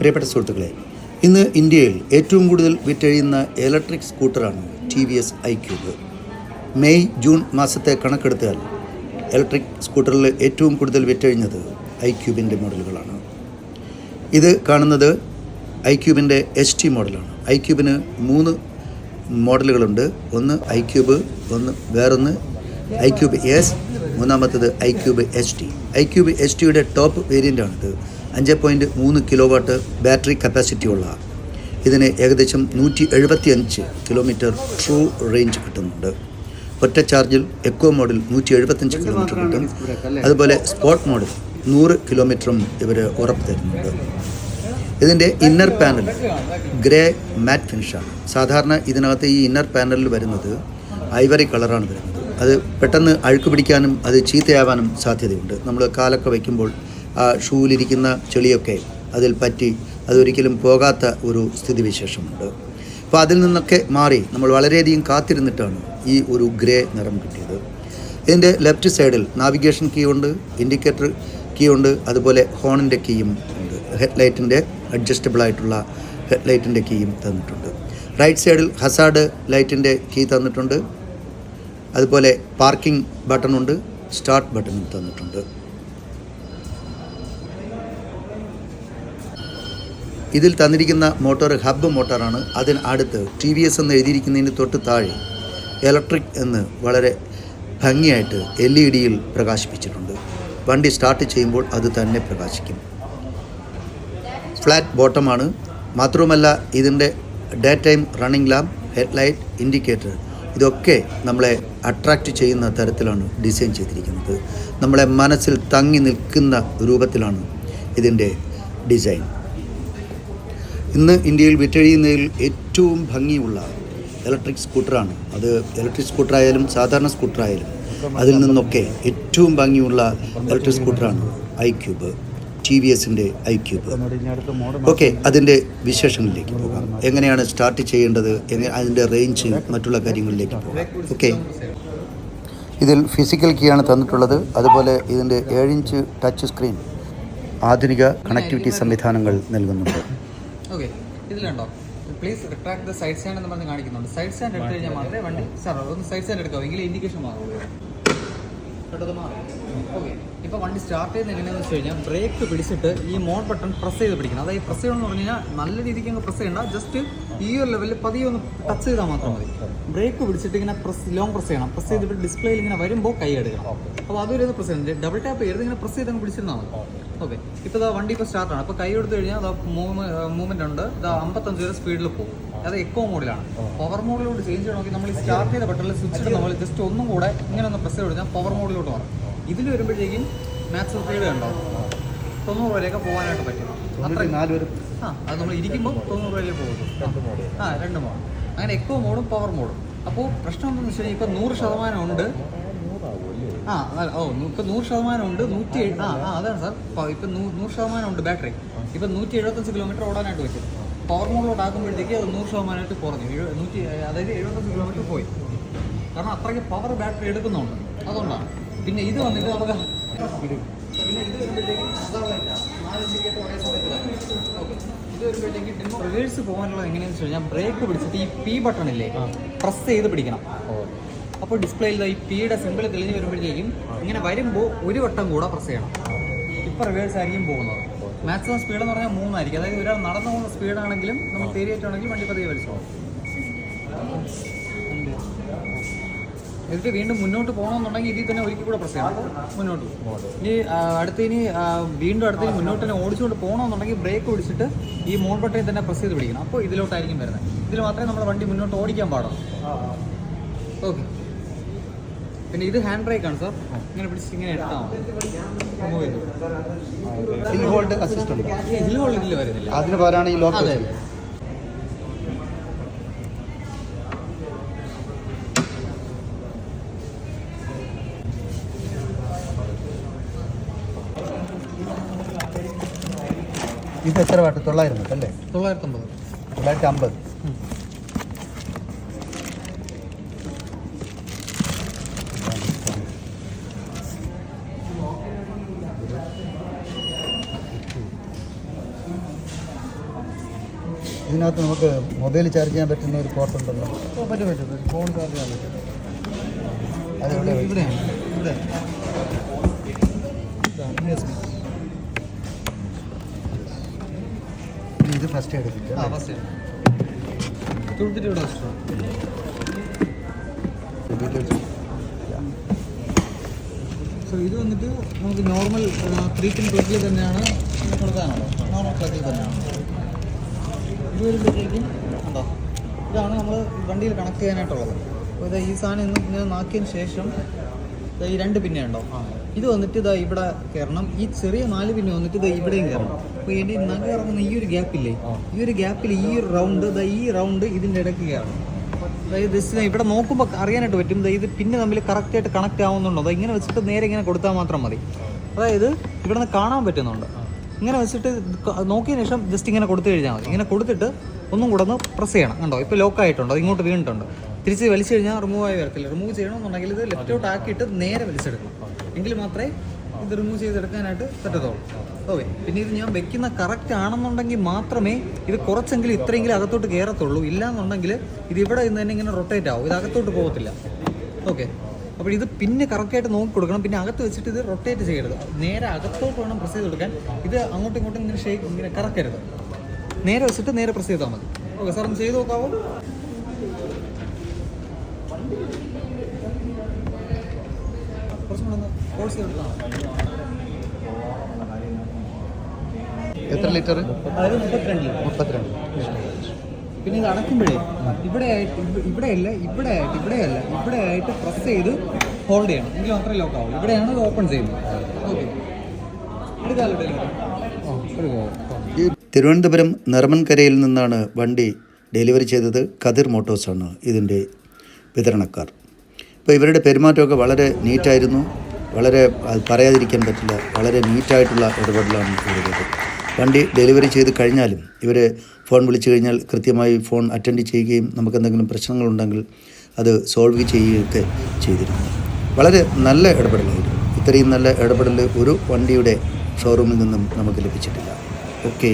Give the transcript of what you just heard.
പ്രിയപ്പെട്ട സുഹൃത്തുക്കളെ ഇന്ന് ഇന്ത്യയിൽ ഏറ്റവും കൂടുതൽ വിറ്റഴിയുന്ന electric സ്കൂട്ടറാണ് T V S i Qube May June മാസത്തെ കണക്കെടുത്താൽ ഇലക്ട്രിക് സ്കൂട്ടറിൽ ഏറ്റവും കൂടുതൽ വിറ്റഴിഞ്ഞത് ഐ ക്യൂബിന്റെ മോഡലുകളാണ്. ഇത് കാണുന്നത് ഐ ക്യൂബിന്റെ എച്ച് ടി മോഡലാണ്. ഐ ക്യൂബിന് മൂന്ന് മോഡലുകളുണ്ട്. ഒന്ന് ഐ ക്യൂബ് ഒന്ന് വേറൊന്ന് ഐ ക്യൂബ് എസ് മൂന്നാമത്തത് i Qube H T i Qube H ടിയുടെ ടോപ്പ് വേരിയന്റാണിത് അഞ്ച് പോയിന്റ് മൂന്ന് കിലോ വാട്ട് ബാറ്ററി കപ്പാസിറ്റിയുള്ള ഇതിന് ഏകദേശം നൂറ്റി എഴുപത്തി അഞ്ച് കിലോമീറ്റർ ട്രൂ റേഞ്ച് കിട്ടുന്നുണ്ട്. ഒറ്റ ചാർജിൽ എക്കോ മോഡിൽ നൂറ്റി എഴുപത്തഞ്ച് കിലോമീറ്റർ കിട്ടും. അതുപോലെ സ്പോട്ട് മോഡിൽ നൂറ് കിലോമീറ്ററും ഇവർ ഉറപ്പ് തരുന്നുണ്ട്. ഇതിന്റെ ഇന്നർ പാനൽ ഗ്രേ മാറ്റ് ഫിനിഷാണ് സാധാരണ ഇതിനകത്ത് ഈ ഇന്നർ പാനലിൽ വരുന്നത് ഐവറി കളറാണ് വരുന്നത്. അത് പെട്ടെന്ന് അഴുക്ക് പിടിക്കാനും അത് ചീത്തയാവാനും സാധ്യതയുണ്ട്. നമ്മൾ കാലൊക്കെ വയ്ക്കുമ്പോൾ ആ ഷൂവിലിരിക്കുന്ന ചെളിയൊക്കെ അതിൽ പറ്റി അതൊരിക്കലും പോകാത്ത ഒരു സ്ഥിതിവിശേഷമുണ്ട്. അപ്പോൾ അതിൽ നിന്നൊക്കെ മാറി നമ്മൾ വളരെയധികം കാത്തിരുന്നിട്ടാണ് ഈ ഒരു ഗ്രേ നിറം കിട്ടിയത്. ഇതിന്റെ ലെഫ്റ്റ് സൈഡിൽ നാവിഗേഷൻ കീ ഉണ്ട് ഇൻഡിക്കേറ്റർ കീ ഉണ്ട് അതുപോലെ ഹോണിന്റെ കീയും ഉണ്ട്. ഹെഡ് ലൈറ്റിന്റെ അഡ്ജസ്റ്റബിൾ ആയിട്ടുള്ള ഹെഡ് ലൈറ്റിന്റെ കീയും തന്നിട്ടുണ്ട്. റൈറ്റ് സൈഡിൽ ഹസാഡ് ലൈറ്റിന്റെ കീ തന്നിട്ടുണ്ട് അതുപോലെ പാർക്കിംഗ് ബട്ടണുണ്ട് സ്റ്റാർട്ട് ബട്ടണും തന്നിട്ടുണ്ട്. ഇതിൽ തന്നിരിക്കുന്ന മോട്ടോർ ഹബ്ബ് മോട്ടോറാണ് അതിന് അടുത്ത് ടി വി എസ് എന്ന് എഴുതിയിരിക്കുന്നതിന് തൊട്ട് താഴെ ഇലക്ട്രിക് എന്ന് വളരെ ഭംഗിയായിട്ട് എൽ ഇ ഡിയിൽ പ്രകാശിപ്പിച്ചിട്ടുണ്ട്. വണ്ടി സ്റ്റാർട്ട് ചെയ്യുമ്പോൾ അത് തന്നെ പ്രകാശിക്കും. ഫ്ലാറ്റ് ബോട്ടമാണ്. മാത്രവുമല്ല ഇതിന്റെ day time running lamp headlight indicator ഇതൊക്കെ നമ്മളെ അട്രാക്റ്റ് ചെയ്യുന്ന തരത്തിലാണ് ഡിസൈൻ ചെയ്തിരിക്കുന്നത്. നമ്മളെ മനസ്സിൽ തങ്ങി നിൽക്കുന്ന രൂപത്തിലാണ് ഇതിന്റെ ഡിസൈൻ. ഇന്ന് ഇന്ത്യയിൽ വിറ്റഴിയുന്നതിൽ ഏറ്റവും ഭംഗിയുള്ള ഇലക്ട്രിക് സ്കൂട്ടറാണ് അത് ഇലക്ട്രിക് സ്കൂട്ടറായാലും സാധാരണ സ്കൂട്ടറായാലും അതിൽ നിന്നൊക്കെ ഏറ്റവും ഭംഗിയുള്ള ഇലക്ട്രിക് സ്കൂട്ടറാണ് ഐ ക്യൂബ് ടി വി എസിന്റെ ഐ ക്യൂബ് ഓക്കെ അതിന്റെ വിശേഷങ്ങളിലേക്ക് പോകാം. എങ്ങനെയാണ് സ്റ്റാർട്ട് ചെയ്യേണ്ടത്? എങ്ങനെ അതിന്റെ റേഞ്ച് മറ്റുള്ള കാര്യങ്ങളിലേക്ക് പോകാം. ഓക്കെ. ഇതിൽ ഫിസിക്കൽ കീ ആണ് തന്നിട്ടുള്ളത്. അതുപോലെ ഇതിന്റെ ഏഴിഞ്ച് ടച്ച് സ്ക്രീൻ ആധുനിക കണക്ടിവിറ്റി സംവിധാനങ്ങൾ നൽകുന്നുണ്ട്. ഇതിലുണ്ടോ? Please retract the side stand എന്ന് പറഞ്ഞ് കാണിക്കുന്നുണ്ട്. സൈഡ് സ്റ്റാൻഡ് എടുത്തു കഴിഞ്ഞാൽ മാത്രമേ വണ്ടി സാർ ഒന്ന് സൈഡ് സ്റ്റാൻഡ് എടുക്കാവൂ? എങ്കിലും ഇൻഡിക്കേഷൻ മാറുള്ളൂ. മാറും. ഓക്കെ ഇപ്പോൾ വണ്ടി സ്റ്റാർട്ട് ചെയ്യുന്ന എങ്ങനെയാണെന്ന് വെച്ച് കഴിഞ്ഞാൽ ബ്രേക്ക് പിടിച്ചിട്ട് ഈ മോൺ ബട്ടൺ പ്രസ് ചെയ്ത് പിടിക്കണം. അതായത് പ്രസ് ചെയ്യണമെന്ന് പറഞ്ഞു കഴിഞ്ഞാൽ നല്ല രീതിക്ക് അങ്ങ് പ്രസ് ചെയ്യണ്ട. ജസ്റ്റ് ഈ ഒരു ലെവലിൽ പതിയെ ഒന്ന് ടച്ച് ചെയ്താൽ മാത്രം മതി. ബ്രേക്ക് പിടിച്ചിട്ട് ഇങ്ങനെ പ്രസ് ലോങ് പ്രസ് ചെയ്യണം. പ്രസ് ചെയ്തിട്ട് ഡിസ്പ്ലേയിൽ ഇങ്ങനെ വരുമ്പോൾ കൈ എടുക്കണം. അപ്പോൾ അതൊരു പ്രസ് ചെയ്യണം. ഡബിൾ ടാപ്പ് ചെയ്ത് ഇങ്ങനെ പ്രസ് ചെയ്ത് അങ്ങ് പിടിച്ചിരുന്നാൽ മതി. ഓക്കെ. ഇപ്പോൾ ഇതാ വണ്ടി ഇപ്പോൾ സ്റ്റാർട്ടാണ് അപ്പോൾ കൈ എടുത്തു കഴിഞ്ഞാൽ അതാ മൂവ്മെന്റ് ഉണ്ട്. ഇതാ അമ്പത്തഞ്ച് വരെ സ്പീഡിൽ പോകും. അത് എക്കോ മോഡിലാണ് പവർ മോഡിലോട്ട് ചേഞ്ച് ചെയ്യണമെങ്കിൽ നമ്മൾ ഈ സ്റ്റാർട്ട് ചെയ്ത ബട്ടണിൽ സ്വിച്ച് നമ്മൾ ജസ്റ്റ് ഒന്നും കൂടെ ഇങ്ങനെ ഒന്ന് പ്രസ് ചെയ്ത് കഴിഞ്ഞാൽ പവർ മോഡിലോട്ട് മാറും. ഇതിൽ വരുമ്പോഴേക്കും മാക്സ് സ്പീഡ് കണ്ടോ? തൊണ്ണൂറ് വരെയൊക്കെ പോകാനായിട്ട് പറ്റും. അത്ര നാല് പേര് ആ അത് നമ്മൾ ഇരിക്കുമ്പോൾ തൊണ്ണൂറ് വരെ പോകുന്നു ആ രണ്ട് മോഡ് അങ്ങനെ എക്കോ മോഡും പവർ മോഡും അപ്പോൾ പ്രശ്നം എന്താണെന്ന് വെച്ച് കഴിഞ്ഞാൽ ഇപ്പം നൂറ് ശതമാനം ഉണ്ട്. ആ ഓ ഇപ്പം നൂറ് ശതമാനം ഉണ്ട് നൂറ്റി ആ ആ അതാണ് സാർ. ഇപ്പം നൂറ് ശതമാനം ഉണ്ട് ബാറ്ററി. ഇപ്പം നൂറ്റി എഴുപത്തഞ്ച് കിലോമീറ്റർ ഓടാനായിട്ട് പറ്റും. പവർ മോഡിലോട്ട് ആക്കുമ്പോഴത്തേക്ക് അത് നൂറ് ശതമാനമായിട്ട് കുറഞ്ഞു. നൂറ്റി അതായത് എഴുപത്തഞ്ച് കിലോമീറ്റർ പോയി. കാരണം അത്രയ്ക്ക് പവർ ബാറ്ററി എടുക്കുന്നുണ്ട്. അതുകൊണ്ടാണ്. പിന്നെ ഇത് വന്നിട്ട് നമുക്ക് പിന്നെ. ഇത് വരുമ്പോഴത്തേക്കും റിവേഴ്സ് പോകാനുള്ളത് എങ്ങനെയാണെന്ന് വെച്ച് കഴിഞ്ഞാൽ ബ്രേക്ക് പിടിച്ചിട്ട് ഈ പി ബട്ടൺ ഇല്ലേ പ്രസ് ചെയ്ത് പിടിക്കണം. അപ്പോൾ ഡിസ്പ്ലേയിൽ ഈ പിയുടെ സിമ്പിൾ തെളിഞ്ഞു വരുമ്പോഴേക്കും ഇങ്ങനെ വരുമ്പോൾ ഒരു വട്ടം കൂടെ പ്രസ് ചെയ്യണം. ഇപ്പം റിവേഴ്സ് ആയിരിക്കും പോകുന്നത്. മാക്സിമം സ്പീഡ് എന്ന് പറഞ്ഞാൽ മൂന്നായിരിക്കും. അതായത് ഒരാൾ നടന്നു പോകുന്ന സ്പീഡാണെങ്കിലും നമ്മൾ തേരിയേറ്റാണെങ്കിൽ വണ്ടി പതിയെ വലിച്ചോ എന്നിട്ട് വീണ്ടും മുന്നോട്ട് പോകണമെന്നുണ്ടെങ്കിൽ ഇതിൽ തന്നെ ഒരിക്കൽ കൂടെ പ്രസ് ചെയ്യണം. മുന്നോട്ട്. ഇനി അടുത്ത ഇനി വീണ്ടും അടുത്ത് മുന്നോട്ട് തന്നെ ഓടിച്ചുകൊണ്ട് പോകണമെന്നുണ്ടെങ്കിൽ ബ്രേക്ക് പിടിച്ചിട്ട് ഈ മോൺ ബട്ടണിൽ തന്നെ പ്രസ് ചെയ്ത് പിടിക്കണം. അപ്പോൾ ഇതിലോട്ടായിരിക്കും വരുന്നത്. ഇതിൽ മാത്രമേ നമ്മുടെ വണ്ടി മുന്നോട്ട് ഓടിക്കാൻ പാടുള്ളൂ. ഓക്കെ പിന്നെ ഇത് ഹാൻഡ് ബ്രേക്ക് ആണ് സാർ ഇങ്ങനെ പിടിച്ച് ഇങ്ങനെ എടുത്താൽ മൂവ് ചെയ്തു. Hill hold assistant hill hold ഇതിൽ വരുന്നില്ല അതിന് പകരമാണ് ഈ ലോക്ക് അതെ. ഇത് എത്ര വാട്ട്? തൊള്ളായിരം അല്ലേ തൊള്ളായിരത്തി അമ്പത്. തൊള്ളായിരത്തി അമ്പത്. ഇതിനകത്ത് നമുക്ക് മൊബൈൽ ചാർജ് ചെയ്യാൻ പറ്റുന്ന ഒരു പോർട്ട് ഉണ്ടല്ലോ. പറ്റും പറ്റും. ഫോൺ ചാർജ് ചെയ്യാൻ പറ്റും. അതെവിടെ ഇവിടെ ഇവിടെയാണ് ഇവിടെ. ഇത് ഫസ്റ്റ് എടുത്തിട്ട് ആ ഫസ്റ്റ് കൊടുത്തിട്ട് ഇവിടെ സോ ഇത് വന്നിട്ട് നമുക്ക് നോർമൽ ത്രീ പിൻ പ്ലഗിൽ തന്നെയാണ് കൊടുക്കാനുള്ളത് നോർമൽ പ്ലഗിൽ തന്നെയാണ്. ഇത് വരുമ്പോഴത്തേക്കും എന്താ ഇതാണ് നമ്മൾ വണ്ടിയിൽ കണക്ട് ചെയ്യാനായിട്ടുള്ളത്. അപ്പോൾ ഇത് ഈ സാധനം ഇന്ന് ഇങ്ങനെ നാക്കിയതിന് ശേഷം ഈ രണ്ട് പിന്നെ ഉണ്ടോ? ഇത് വന്നിട്ട് ഇതാ ഇവിടെ കയറണം ഈ ചെറിയ നാല് പിന്നെ വന്നിട്ട് ഇതാ ഇവിടെയും കയറണം അപ്പോൾ എന്റെ നഖ ഇറങ്ങുന്ന ഈ ഒരു ഗ്യാപ്പില്ലേ ഈ ഒരു ഗ്യാപ്പിൽ ഈ ഒരു റൗണ്ട് ഇതാ ഈ റൗണ്ട് ഇതിന്റെ ഇടയ്ക്ക് കയറണം അതായത് ജസ്റ്റ് ഇവിടെ നോക്കുമ്പോൾ അറിയാനായിട്ട് പറ്റും. ഇത് പിന്നെ തമ്മിൽ കറക്റ്റായിട്ട് കണക്ട് ആവുന്നുണ്ടോ? അതോ ഇങ്ങനെ വെച്ചിട്ട് നേരെ ഇങ്ങനെ കൊടുത്താൽ മാത്രം മതി. അതായത് ഇവിടെ നിന്ന് കാണാൻ പറ്റുന്നുണ്ട്. ഇങ്ങനെ വെച്ചിട്ട് നോക്കിയതിന് ശേഷം ജസ്റ്റ് ഇങ്ങനെ കൊടുത്തു കഴിഞ്ഞാൽ മതി. ഇങ്ങനെ കൊടുത്തിട്ട് ഒന്നും കൂടെ ഒന്ന് പ്രസ് ചെയ്യണം. കണ്ടോ? ഇപ്പോൾ ലോക്ക് ആയിട്ടുണ്ടോ? ഇങ്ങോട്ട് വീണിട്ടുണ്ട്? തിരിച്ച് വലിച്ചു കഴിഞ്ഞാൽ റിമൂവ് ആയി വരത്തില്ല. റിമൂവ് ചെയ്യണമെന്നുണ്ടെങ്കിൽ ഇത് ലെഫ്റ്റോട്ട് ആക്കിയിട്ട് നേരെ വലിച്ചെടുക്കണം. എങ്കിൽ മാത്രമേ ഇത് റിമൂവ് ചെയ്തെടുക്കാനായിട്ട് പറ്റത്തുള്ളൂ. ഓക്കെ പിന്നെ ഇത് ഞാൻ വെക്കുന്ന കറക്റ്റ് ആണെന്നുണ്ടെങ്കിൽ മാത്രമേ ഇത് കുറച്ചെങ്കിലും ഇത്രയെങ്കിലും അകത്തോട്ട് കയറത്തുള്ളൂ ഇല്ല എന്നുണ്ടെങ്കിൽ ഇത് ഇവിടെ നിന്ന് തന്നെ ഇങ്ങനെ റൊട്ടേറ്റ് ആവും. ഇത് അകത്തോട്ട് പോകത്തില്ല. ഓക്കെ അപ്പോൾ ഇത് പിന്നെ കറക്റ്റായിട്ട് നോക്കി കൊടുക്കണം. പിന്നെ അകത്ത് വെച്ചിട്ട് ഇത് റൊട്ടേറ്റ് ചെയ്യരുത്. നേരെ അകത്തോട്ട് വേണം പ്രസ് ചെയ്ത് കൊടുക്കാൻ. ഇത് അങ്ങോട്ടും ഇങ്ങോട്ടും ഇങ്ങനെ ഷേക്ക് ഇങ്ങനെ കറക്കരുത്. നേരെ വെച്ചിട്ട് നേരെ പ്രസ് ചെയ്താൽ മതി. ഓക്കെ സാർ ഒന്ന് ചെയ്ത് നോക്കാവോ? എത്ര ലിറ്റർ മുപ്പത്തിരണ്ട് മുപ്പത്തിരണ്ട്. പിന്നെ ഇത് അടക്കുമ്പോഴേ ഇവിടെ ആയിട്ട് ഇവിടെ അല്ല ഇവിടെ ആയിട്ട് ഇവിടെ അല്ല ഇവിടെ ആയിട്ട് പ്രസ് ചെയ്ത് ഹോൾഡ് ചെയ്യണം. എങ്കിൽ മാത്രമേ ലോക്ക് ആവും ഇവിടെയാണ് ഇത് ഓപ്പൺ ചെയ്യുന്നത്. ഓക്കെ തിരുവനന്തപുരം നർമ്മൻകരയിൽ നിന്നാണ് വണ്ടി ഡെലിവറി ചെയ്തത് കതിർ മോട്ടോഴ്സാണ് ഇതിന്റെ വിതരണക്കാർ. ഇപ്പോൾ ഇവരുടെ പെരുമാറ്റമൊക്കെ വളരെ നീറ്റായിരുന്നു വളരെ പറയാതിരിക്കാൻ പറ്റില്ല വളരെ നീറ്റായിട്ടുള്ള ഇടപെടലാണ് ഇവരുടേത് വണ്ടി ഡെലിവറി ചെയ്ത് കഴിഞ്ഞാലും ഇവർ ഫോൺ വിളിച്ചു കഴിഞ്ഞാൽ കൃത്യമായി ഫോൺ അറ്റൻഡ് ചെയ്യുകയും നമുക്ക് എന്തെങ്കിലും പ്രശ്നങ്ങളുണ്ടെങ്കിൽ അത് സോൾവ് ചെയ്യുകയൊക്കെ ചെയ്തിരുന്നു. വളരെ നല്ല ഇടപെടലായിരുന്നു. ഇത്രയും നല്ല ഇടപെടൽ ഒരു വണ്ടിയുടെ ഷോറൂമിൽ നിന്നും നമുക്ക് ലഭിച്ചിട്ടില്ല. ഓക്കെ